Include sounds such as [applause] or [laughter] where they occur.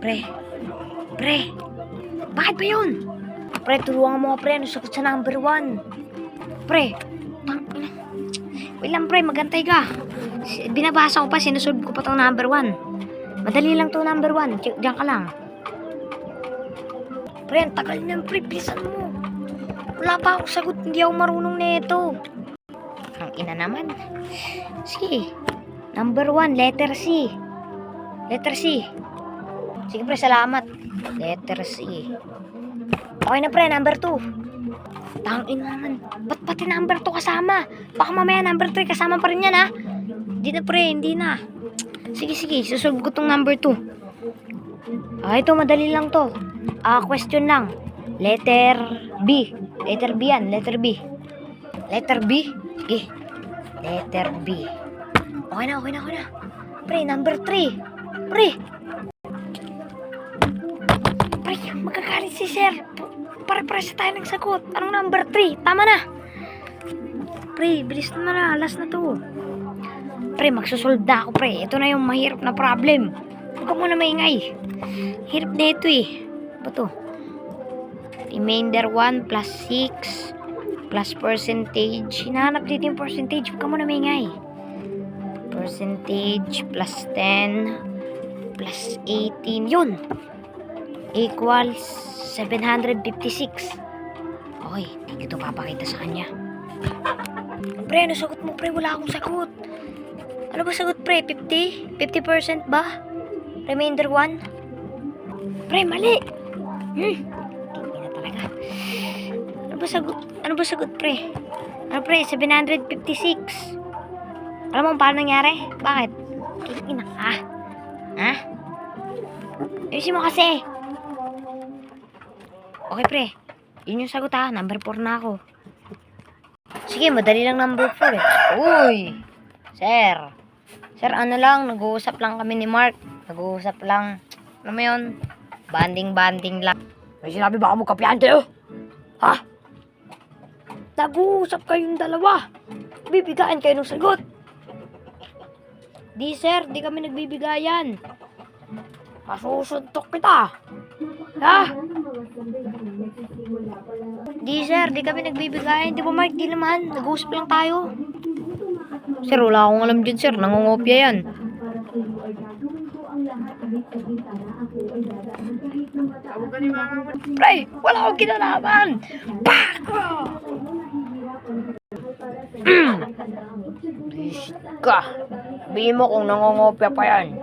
Pre. Pre. Bakit ba yun? Pre, tulungan mo pre. Ano sagot sa number one? Pre. Wait lang, pre. Magantay ka. Binabasa ko pa. Sinusolve ko pa tong number one. Madali lang to number one. Diyan ka lang. Pre, ang tagal niyan, pre. Bilisan mo. Wala pa akong sagot. Hindi ako marunong nito. Ang ina naman. Sige. Number one, letter C. Letter C. Sige pre, salamat. Letter C. Okay na pre, number 2. Tangin naman. Ba't pati number 2 kasama? Baka mamaya number 3 kasama pa rin yan ha. Hindi na pre, hindi na. Sige, sige. Susolve ko tong number 2. Ah, ito, madali lang to. Ah, question lang. Letter B. Letter B yan, letter B. Letter B? Sige. Letter B. Okay na, okay na, okay na. Pre, number 3. Pre. Pre, magkakalit si sir. Pare-pares tayo ng sagot. Anong number 3? Tama na. Pre, bilis na na. Last na to. Pre, magsusolve na ako, pre. Ito na yung mahirap na problem. Huwag ka muna maingay. Hirap na ito eh. Ba to? Remainder 1 plus 6 plus percentage. Hinahanap dito yung percentage. Huwag ka muna maingay. Percentage plus 10 plus 18. Yun! Equals 756. Okay, hindi ko papakita sa kanya. Pre, ano sagot mo, pre? Wala akong sagot. Ano ba sagot, pre? 50? 50% ba? Remainder 1? Pre, mali! Hmm, hindi na talaga. Ano ba sagot? Ano ba sagot, pre? Ano, pre? 756. Alam mo paano nangyari? Bakit? Ina ka. Ha? Ayusin mo kasi. Okay, pre. Yun yung sagot ha. Number 4 na ako. Sige, madali lang number 4 eh. Uy! Sir. Sir, ano lang, nag-uusap lang kami ni Mark. Nag-uusap lang. Ano mo yun? Banding-banding lang. May sinabi ba mo kapyante oh? Ha? Nag-uusap kayong dalawa. Bibigaan kayo ng sagot. Di sir, di kami nagbibigayan. Masusuntok kita. Ha? Di sir, di kami nagbibigayan. Di ba Mark, di naman. Nag-uusap lang tayo. Sir, wala akong alam dyan sir. Nangungopia yan. Pre, wala akong kinalaman. Pako! [clears throat] Please ka. Sabihin mo kung nangungopia pa yan.